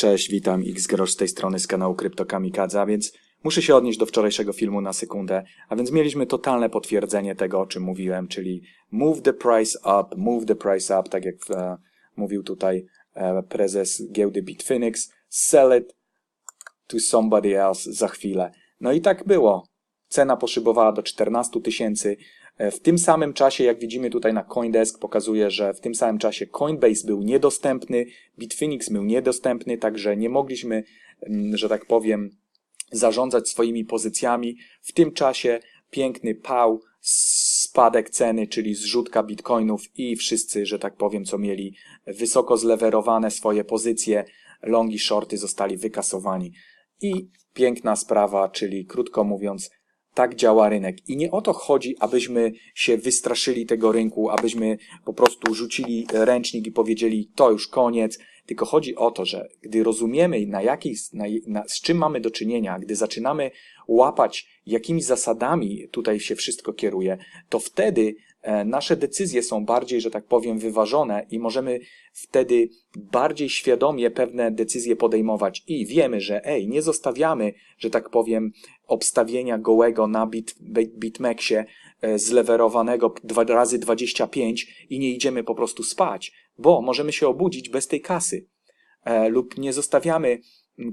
Cześć, witam, Xgrosz z tej strony z kanału Kryptokamikadze, a więc muszę się odnieść do wczorajszego filmu na sekundę, a więc mieliśmy totalne potwierdzenie tego, o czym mówiłem, czyli move the price up, move the price up, tak jak e, mówił tutaj e, prezes giełdy Bitfinex, sell it to somebody else za chwilę. No i tak było. Cena poszybowała do 14 tysięcy. E, W tym samym czasie, jak widzimy tutaj na Coindesk, pokazuje, że w tym samym czasie Coinbase był niedostępny, Bitfinex był niedostępny, także nie mogliśmy, mm, że tak powiem, zarządzać swoimi pozycjami. W tym czasie piękny pał, spadek ceny, czyli zrzutka bitcoinów i wszyscy, że tak powiem, co mieli wysoko zlewerowane swoje pozycje, longi, shorty zostali wykasowani. I piękna sprawa, czyli krótko mówiąc, tak działa rynek. I nie o to chodzi, abyśmy się wystraszyli tego rynku, abyśmy po prostu rzucili ręcznik i powiedzieli, to już koniec. Tylko chodzi o to, że gdy rozumiemy, na jakich, na, na, z czym mamy do czynienia, gdy zaczynamy łapać, jakimi zasadami tutaj się wszystko kieruje, to wtedy e, nasze decyzje są bardziej, że tak powiem, wyważone i możemy wtedy bardziej świadomie pewne decyzje podejmować i wiemy, że ej, nie zostawiamy, że tak powiem, obstawienia gołego na bit, bitmexie e, zlewerowanego 2 razy 25 i nie idziemy po prostu spać, bo możemy się obudzić bez tej kasy e, lub nie zostawiamy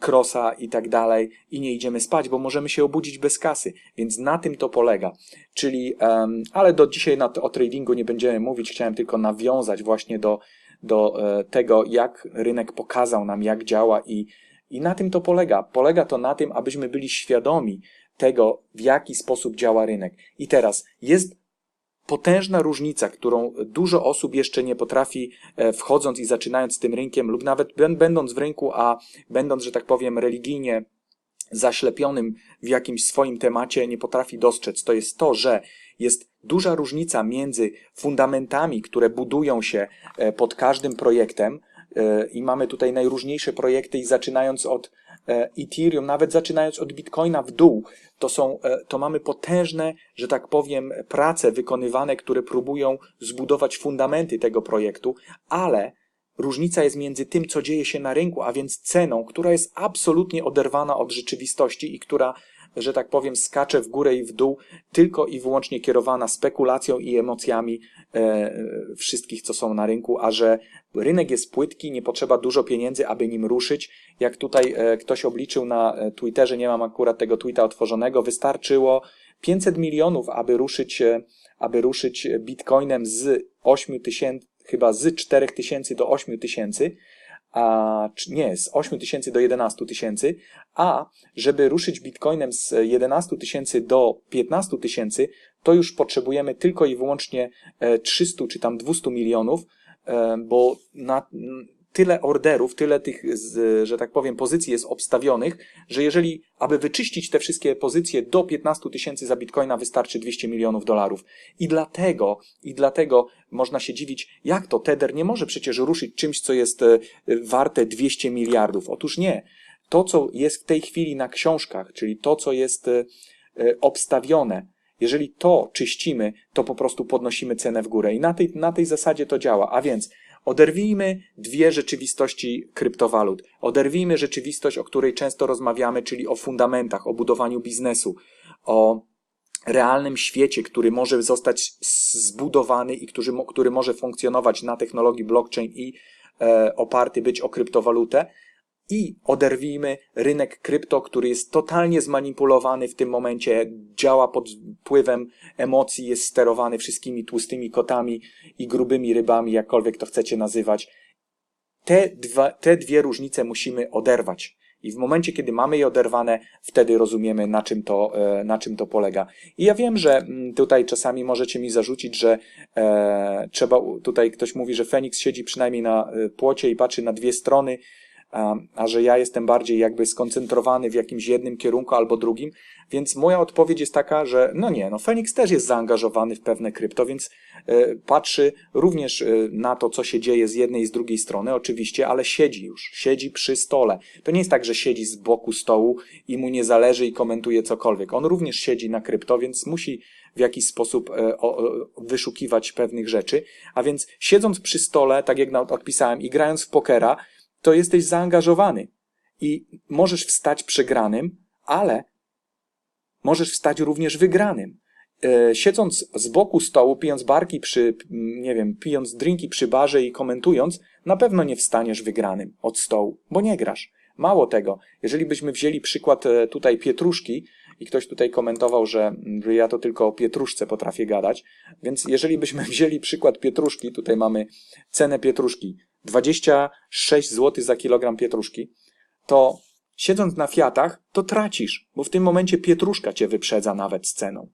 krosa i tak dalej i nie idziemy spać, bo możemy się obudzić bez kasy, więc na tym to polega. Czyli, um, ale do dzisiaj na, o tradingu nie będziemy mówić, chciałem tylko nawiązać właśnie do, do e, tego, jak rynek pokazał nam, jak działa i, i na tym to polega. Polega to na tym, abyśmy byli świadomi tego, w jaki sposób działa rynek. I teraz jest potężna różnica, którą dużo osób jeszcze nie potrafi, e, wchodząc i zaczynając z tym rynkiem, lub nawet będąc w rynku, a będąc, że tak powiem, religijnie zaślepionym w jakimś swoim temacie, nie potrafi dostrzec. To jest to, że jest duża różnica między fundamentami, które budują się e, pod każdym projektem, i mamy tutaj najróżniejsze projekty, i zaczynając od Ethereum, nawet zaczynając od Bitcoina w dół, to są, to mamy potężne, że tak powiem, prace wykonywane, które próbują zbudować fundamenty tego projektu, ale różnica jest między tym, co dzieje się na rynku, a więc ceną, która jest absolutnie oderwana od rzeczywistości i która, że tak powiem, skacze w górę i w dół, tylko i wyłącznie kierowana spekulacją i emocjami e, wszystkich, co są na rynku, a że rynek jest płytki, nie potrzeba dużo pieniędzy, aby nim ruszyć. Jak tutaj e, ktoś obliczył na e, Twitterze, nie mam akurat tego tweeta otworzonego, wystarczyło 500 milionów, aby ruszyć, e, aby ruszyć bitcoinem z 8 tysięcy, chyba z 4 tysięcy do 8 tysięcy, a nie, z 8 tysięcy do 11 tysięcy, a żeby ruszyć bitcoinem z 11 tysięcy do 15 tysięcy, to już potrzebujemy tylko i wyłącznie 300 czy tam 200 milionów, bo na tyle orderów, tyle tych, że tak powiem, pozycji jest obstawionych, że jeżeli, aby wyczyścić te wszystkie pozycje do 15 tysięcy za bitcoina wystarczy 200 milionów dolarów. I dlatego, i dlatego można się dziwić, jak to Tether nie może przecież ruszyć czymś, co jest e, warte 200 miliardów. Otóż nie. To, co jest w tej chwili na książkach, czyli to, co jest e, e, obstawione, jeżeli to czyścimy, to po prostu podnosimy cenę w górę. I na tej, na tej zasadzie to działa. A więc Oderwijmy dwie rzeczywistości kryptowalut. Oderwijmy rzeczywistość, o której często rozmawiamy, czyli o fundamentach, o budowaniu biznesu, o realnym świecie, który może zostać zbudowany i który, który może funkcjonować na technologii blockchain i e, oparty być o kryptowalutę i oderwijmy rynek krypto, który jest totalnie zmanipulowany w tym momencie, działa pod wpływem emocji, jest sterowany wszystkimi tłustymi kotami i grubymi rybami, jakkolwiek to chcecie nazywać. Te, dwa, te dwie różnice musimy oderwać. I w momencie, kiedy mamy je oderwane, wtedy rozumiemy, na czym to, e, na czym to polega. I ja wiem, że mm, tutaj czasami możecie mi zarzucić, że e, trzeba, tutaj ktoś mówi, że Feniks siedzi przynajmniej na e, płocie i patrzy na dwie strony a, że ja jestem bardziej jakby skoncentrowany w jakimś jednym kierunku albo drugim, więc moja odpowiedź jest taka, że no nie, no Phoenix też jest zaangażowany w pewne krypto, więc y, patrzy również y, na to, co się dzieje z jednej i z drugiej strony, oczywiście, ale siedzi już, siedzi przy stole. To nie jest tak, że siedzi z boku stołu i mu nie zależy i komentuje cokolwiek. On również siedzi na krypto, więc musi w jakiś sposób e, wyszukiwać pewnych rzeczy. A więc siedząc przy stole, tak jak odpisałem, i grając w pokera, to jesteś zaangażowany i możesz wstać przegranym, ale możesz wstać również wygranym. E, siedząc z boku stołu, pijąc barki przy, nie wiem, pijąc drinki przy barze i komentując, na pewno nie wstaniesz wygranym od stołu, bo nie grasz. Mało tego, jeżeli byśmy wzięli przykład e, tutaj pietruszki i ktoś tutaj komentował, że, że ja to tylko o pietruszce potrafię gadać, więc jeżeli byśmy wzięli przykład pietruszki, tutaj mamy cenę pietruszki 26 zł za kilogram pietruszki, to siedząc na Fiatach, to tracisz, bo w tym momencie pietruszka cię wyprzedza nawet z ceną.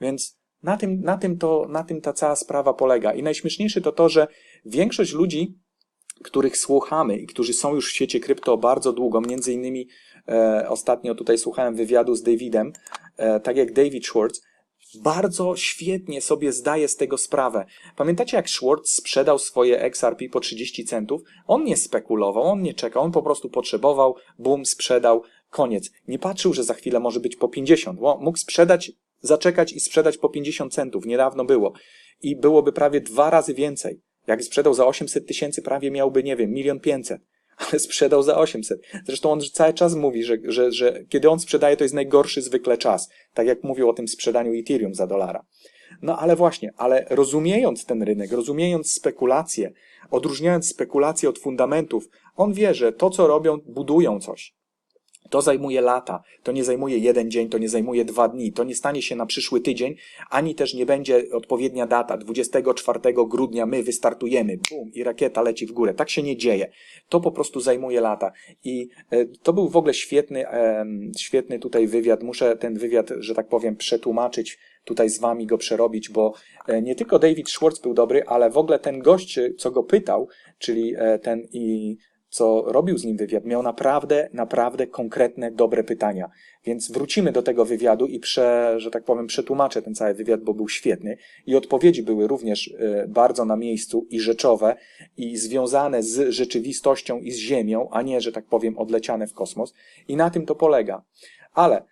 Więc na tym, na tym, to, na tym ta cała sprawa polega. I najśmieszniejsze to to, że większość ludzi, których słuchamy i którzy są już w świecie krypto bardzo długo, między innymi e, ostatnio tutaj słuchałem wywiadu z Davidem, e, tak jak David Schwartz, bardzo świetnie sobie zdaje z tego sprawę. Pamiętacie, jak Schwartz sprzedał swoje XRP po 30 centów? On nie spekulował, on nie czekał, on po prostu potrzebował, bum, sprzedał, koniec. Nie patrzył, że za chwilę może być po 50. Mógł sprzedać, zaczekać i sprzedać po 50 centów. Niedawno było. I byłoby prawie dwa razy więcej. Jak sprzedał za 800 tysięcy, prawie miałby, nie wiem, milion pięćset ale sprzedał za 800. Zresztą on cały czas mówi, że, że, że kiedy on sprzedaje, to jest najgorszy zwykle czas. Tak jak mówił o tym sprzedaniu Ethereum za dolara. No ale właśnie, ale rozumiejąc ten rynek, rozumiejąc spekulacje, odróżniając spekulacje od fundamentów, on wie, że to, co robią, budują coś. To zajmuje lata, to nie zajmuje jeden dzień, to nie zajmuje dwa dni, to nie stanie się na przyszły tydzień, ani też nie będzie odpowiednia data. 24 grudnia my wystartujemy, bum, i rakieta leci w górę. Tak się nie dzieje. To po prostu zajmuje lata. I e, to był w ogóle świetny, świetny tutaj wywiad. Muszę ten wywiad, że tak powiem, przetłumaczyć tutaj z wami go przerobić, bo e, nie tylko David Schwartz był dobry, ale w ogóle ten gość, co go pytał, czyli e, ten i co robił z nim wywiad, miał naprawdę, naprawdę konkretne, dobre pytania. Więc wrócimy do tego wywiadu i prze, że tak powiem, przetłumaczę ten cały wywiad, bo był świetny. I odpowiedzi były również e, bardzo na miejscu i rzeczowe i związane z rzeczywistością i z Ziemią, a nie, że tak powiem, odleciane w kosmos. I na tym to polega. Ale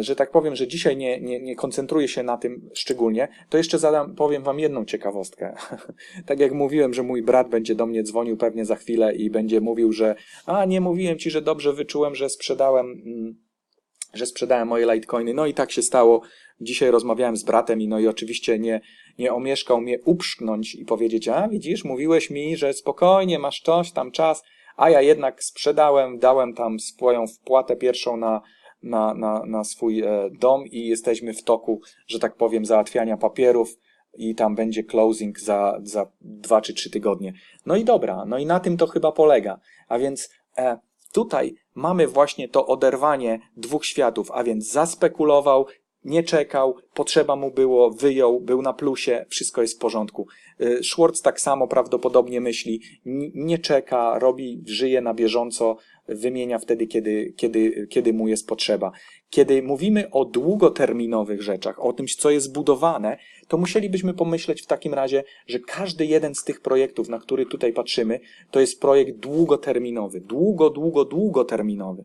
że tak powiem, że dzisiaj nie, nie, nie koncentruję się na tym szczególnie, to jeszcze zadam, powiem Wam jedną ciekawostkę. tak jak mówiłem, że mój brat będzie do mnie dzwonił pewnie za chwilę i będzie mówił, że a nie mówiłem Ci, że dobrze wyczułem, że sprzedałem, mm, że sprzedałem moje Litecoiny. No i tak się stało. Dzisiaj rozmawiałem z bratem i no i oczywiście nie, nie omieszkał mnie uprzknąć i powiedzieć, a widzisz, mówiłeś mi, że spokojnie, masz coś, tam czas, a ja jednak sprzedałem, dałem tam swoją wpłatę pierwszą na na, na, na swój e, dom i jesteśmy w toku, że tak powiem, załatwiania papierów i tam będzie closing za, za dwa czy trzy tygodnie. No i dobra, no i na tym to chyba polega. A więc e, tutaj mamy właśnie to oderwanie dwóch światów, a więc zaspekulował, nie czekał, potrzeba mu było, wyjął, był na plusie, wszystko jest w porządku. E, Schwartz tak samo prawdopodobnie myśli, nie czeka, robi, żyje na bieżąco, wymienia wtedy, kiedy, kiedy, kiedy mu jest potrzeba. Kiedy mówimy o długoterminowych rzeczach, o tym, co jest budowane, to musielibyśmy pomyśleć w takim razie, że każdy jeden z tych projektów, na który tutaj patrzymy, to jest projekt długoterminowy. Długo, długo, długoterminowy.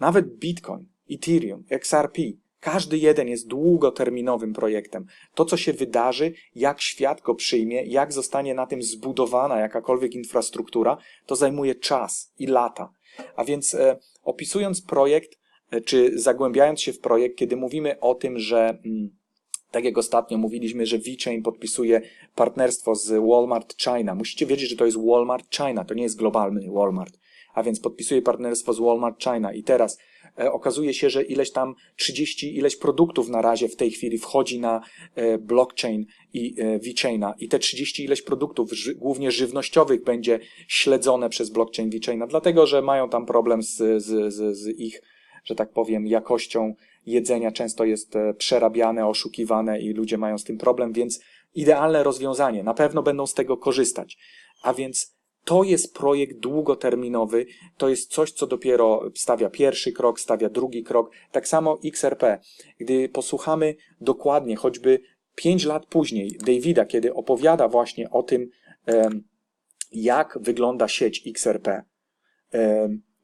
Nawet Bitcoin, Ethereum, XRP, każdy jeden jest długoterminowym projektem. To, co się wydarzy, jak świat go przyjmie, jak zostanie na tym zbudowana jakakolwiek infrastruktura, to zajmuje czas i lata. A więc e, opisując projekt, e, czy zagłębiając się w projekt, kiedy mówimy o tym, że mm, tak jak ostatnio mówiliśmy, że VeChain podpisuje partnerstwo z Walmart China. Musicie wiedzieć, że to jest Walmart China, to nie jest globalny Walmart. A więc podpisuje partnerstwo z Walmart China i teraz okazuje się, że ileś tam 30, ileś produktów na razie w tej chwili wchodzi na e, blockchain i e, VeChaina i te 30 ileś produktów, głównie żywnościowych, będzie śledzone przez blockchain VeChaina, dlatego że mają tam problem z, z, z, z ich, że tak powiem, jakością jedzenia. Często jest e, przerabiane, oszukiwane i ludzie mają z tym problem, więc idealne rozwiązanie. Na pewno będą z tego korzystać. A więc to jest projekt długoterminowy, to jest coś, co dopiero stawia pierwszy krok, stawia drugi krok. Tak samo XRP. Gdy posłuchamy dokładnie, choćby pięć lat później, Davida, kiedy opowiada właśnie o tym, jak wygląda sieć XRP,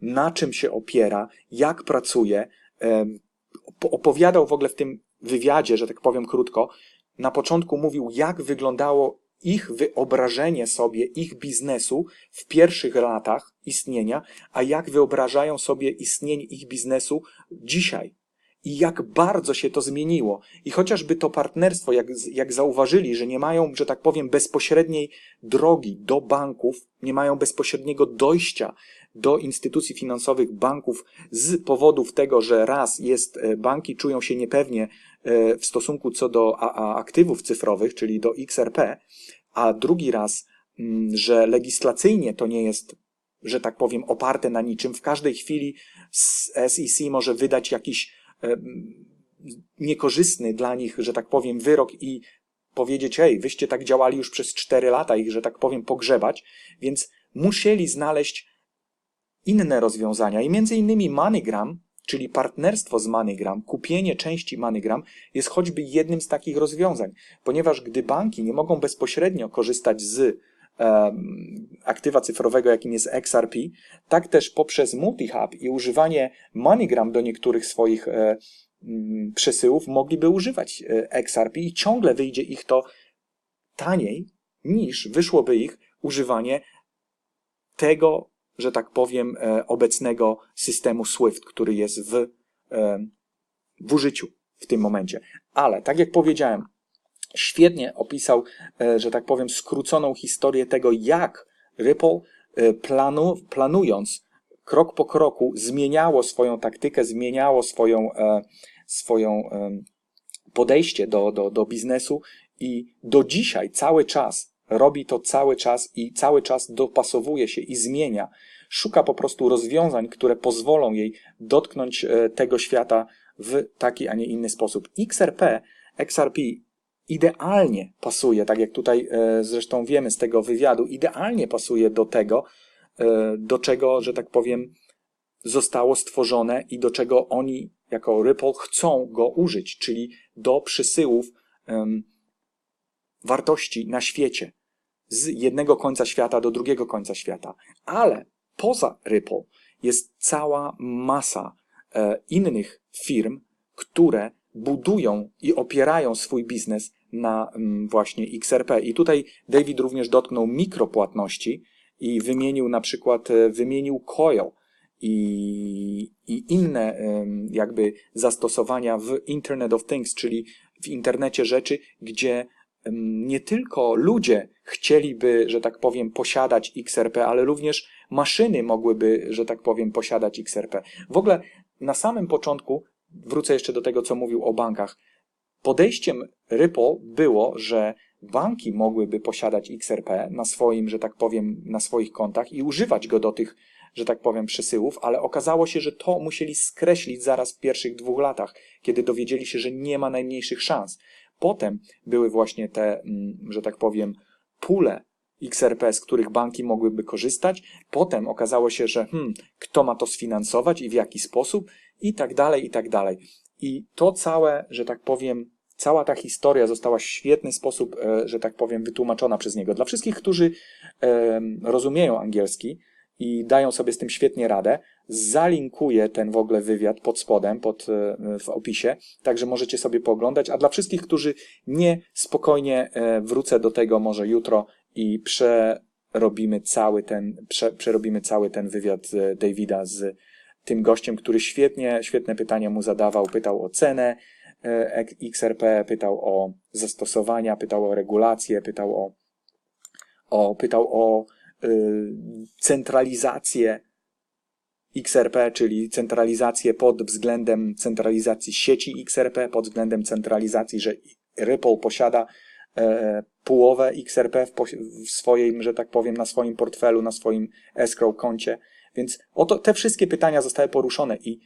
na czym się opiera, jak pracuje, opowiadał w ogóle w tym wywiadzie, że tak powiem krótko, na początku mówił, jak wyglądało ich wyobrażenie sobie ich biznesu w pierwszych latach istnienia, a jak wyobrażają sobie istnienie ich biznesu dzisiaj. I jak bardzo się to zmieniło. I chociażby to partnerstwo, jak, jak zauważyli, że nie mają, że tak powiem, bezpośredniej drogi do banków, nie mają bezpośredniego dojścia do instytucji finansowych banków z powodów tego, że raz jest, e, banki czują się niepewnie e, w stosunku co do aktywów cyfrowych, czyli do XRP, a drugi raz, mm, że legislacyjnie to nie jest, że tak powiem, oparte na niczym. W każdej chwili SEC może wydać jakiś e, niekorzystny dla nich, że tak powiem, wyrok i powiedzieć, hej, wyście tak działali już przez 4 lata i, że tak powiem, pogrzebać, więc musieli znaleźć inne rozwiązania i między innymi MoneyGram, czyli partnerstwo z MoneyGram, kupienie części MoneyGram jest choćby jednym z takich rozwiązań, ponieważ gdy banki nie mogą bezpośrednio korzystać z aktywa cyfrowego, jakim jest XRP, tak też poprzez MultiHub i używanie MoneyGram do niektórych swoich e, mm, przesyłów mogliby używać e, XRP i ciągle wyjdzie ich to taniej niż wyszłoby ich używanie tego że tak powiem, e, obecnego systemu SWIFT, który jest w, e, w użyciu w tym momencie. Ale, tak jak powiedziałem, świetnie opisał, e, że tak powiem, skróconą historię tego, jak Ripple planu, planując krok po kroku zmieniało swoją taktykę, zmieniało swoją, swoją podejście do, do, do biznesu i do dzisiaj cały czas robi to cały czas i cały czas dopasowuje się i zmienia. Szuka po prostu rozwiązań, które pozwolą jej dotknąć e, tego świata w taki, a nie inny sposób. XRP, XRP idealnie pasuje, tak jak tutaj e, zresztą wiemy z tego wywiadu, idealnie pasuje do tego, e, do czego, że tak powiem, zostało stworzone i do czego oni jako Ripple chcą go użyć, czyli do przysyłów wartości na świecie z jednego końca świata do drugiego końca świata. Ale poza Ripple jest cała masa e, innych firm, które budują i opierają swój biznes na mm, właśnie XRP. I tutaj David również dotknął mikropłatności i wymienił na przykład, e, wymienił Coil i, i inne jakby zastosowania w Internet of Things, czyli w internecie rzeczy, gdzie nie tylko ludzie chcieliby, że tak powiem, posiadać XRP, ale również maszyny mogłyby, że tak powiem, posiadać XRP. W ogóle na samym początku, wrócę jeszcze do tego, co mówił o bankach, podejściem Ripple było, że banki mogłyby posiadać XRP na swoim, że tak powiem, na swoich kontach i używać go do tych, że tak powiem, przesyłów, ale okazało się, że to musieli skreślić zaraz w pierwszych dwóch latach, kiedy dowiedzieli się, że nie ma najmniejszych szans. Potem były właśnie te, mm, że tak powiem, pule XRP, z których banki mogłyby korzystać. Potem okazało się, że hmm, kto ma to sfinansować i w jaki sposób i tak dalej, i tak dalej. I to całe, że tak powiem, cała ta historia została w świetny sposób, e, że tak powiem, wytłumaczona przez niego. Dla wszystkich, którzy rozumieją angielski i dają sobie z tym świetnie radę, zalinkuję ten w ogóle wywiad pod spodem, pod, e, w opisie, także możecie sobie pooglądać. A dla wszystkich, którzy nie, spokojnie e, wrócę do tego może jutro i przerobimy cały ten, prze, przerobimy cały ten wywiad Davida z tym gościem, który świetnie, świetne pytania mu zadawał, pytał o cenę e, XRP, pytał o zastosowania, pytał o regulacje, pytał o, o pytał o y, centralizację XRP, czyli centralizację pod względem centralizacji sieci XRP, pod względem centralizacji, że Ripple posiada e, połowę XRP w, swoim, że tak powiem, na swoim portfelu, na swoim escrow koncie. Więc oto te wszystkie pytania zostały poruszone i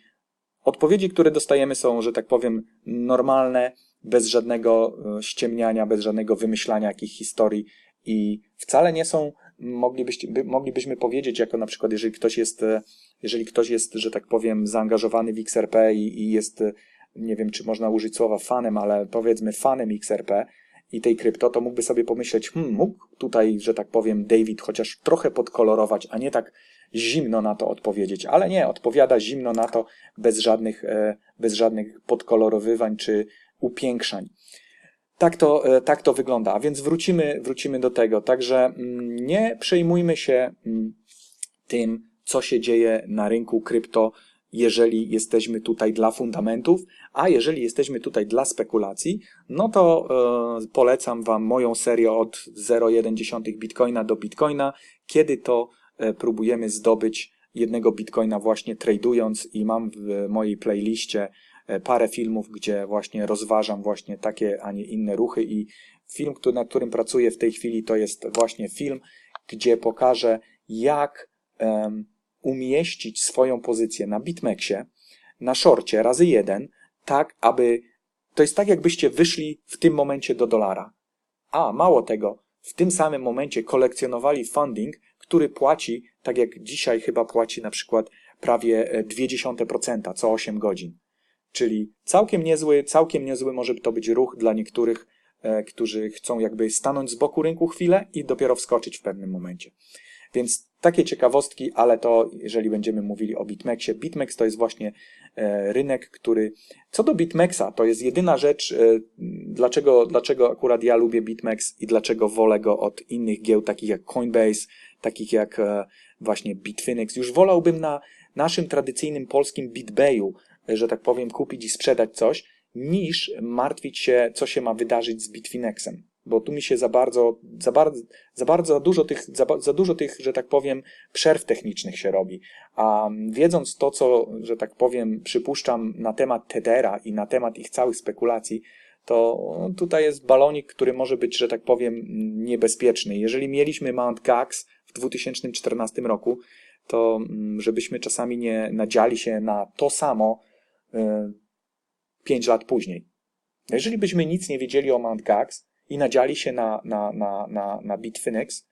odpowiedzi, które dostajemy są, że tak powiem, normalne, bez żadnego e, ściemniania, bez żadnego wymyślania jakichś historii i wcale nie są, moglibyśmy, moglibyśmy powiedzieć, jako na przykład, jeżeli ktoś jest, e, jeżeli ktoś jest, że tak powiem, zaangażowany w XRP i, i jest, e, nie wiem, czy można użyć słowa fanem, ale powiedzmy fanem XRP, i tej krypto, to mógłby sobie pomyśleć, hmm, mógł tutaj, że tak powiem, David chociaż trochę podkolorować, a nie tak zimno na to odpowiedzieć. Ale nie, odpowiada zimno na to bez żadnych, e, bez żadnych podkolorowywań czy upiększań. Tak to, e, tak to wygląda. A więc wrócimy, wrócimy do tego. Także mm, nie przejmujmy się mm, tym, co się dzieje na rynku krypto, jeżeli jesteśmy tutaj dla fundamentów, a jeżeli jesteśmy tutaj dla spekulacji, no to e, polecam Wam moją serię od 0,1 bitcoina do bitcoina, kiedy to e, próbujemy zdobyć jednego bitcoina właśnie tradując i mam w mojej playliście parę filmów, gdzie właśnie rozważam właśnie takie, a nie inne ruchy i film, który, nad którym pracuję w tej chwili, to jest właśnie film, gdzie pokażę, jak em, umieścić swoją pozycję na Bitmexie, na shorcie razy jeden, tak aby to jest tak, jakbyście wyszli w tym momencie do dolara. A mało tego, w tym samym momencie kolekcjonowali funding, który płaci, tak jak dzisiaj chyba płaci na przykład prawie e, 0,2% co 8 godzin. Czyli całkiem niezły, całkiem niezły może to być ruch dla niektórych, e, którzy chcą jakby stanąć z boku rynku chwilę i dopiero wskoczyć w pewnym momencie. Więc takie ciekawostki, ale to jeżeli będziemy mówili o BitMEXie, BitMEX to jest właśnie e, rynek, który co do BitMEXa, to jest jedyna rzecz, e, dlaczego, dlaczego akurat ja lubię BitMEX i dlaczego wolę go od innych gieł, takich jak Coinbase, takich jak właśnie Bitfinex. Już wolałbym na naszym tradycyjnym polskim BitBayu, że tak powiem, kupić i sprzedać coś, niż martwić się, co się ma wydarzyć z Bitfinexem. Bo tu mi się za bardzo, za bardzo, za bardzo dużo tych, za, za dużo tych, że tak powiem, przerw technicznych się robi. A wiedząc to, co, że tak powiem, przypuszczam na temat Tethera i na temat ich całych spekulacji, to tutaj jest balonik, który może być, że tak powiem, niebezpieczny. Jeżeli mieliśmy Mount Gox w 2014 roku, to mm, żebyśmy czasami nie nadziali się na to samo 5 lat później. Jeżeli byśmy nic nie wiedzieli o Mount Gox i nadziali się na, na, na, na, na Bitfinex,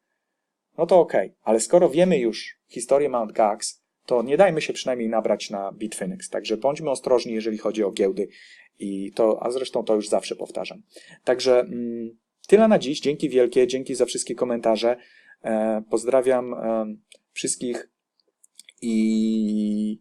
no to okej. Okay. Ale skoro wiemy już historię Mount Gox, to nie dajmy się przynajmniej nabrać na Bitfinex. Także bądźmy ostrożni, jeżeli chodzi o giełdy. I to, a zresztą to już zawsze powtarzam. Także mm, tyle na dziś. Dzięki wielkie, dzięki za wszystkie komentarze. E, pozdrawiam e, wszystkich i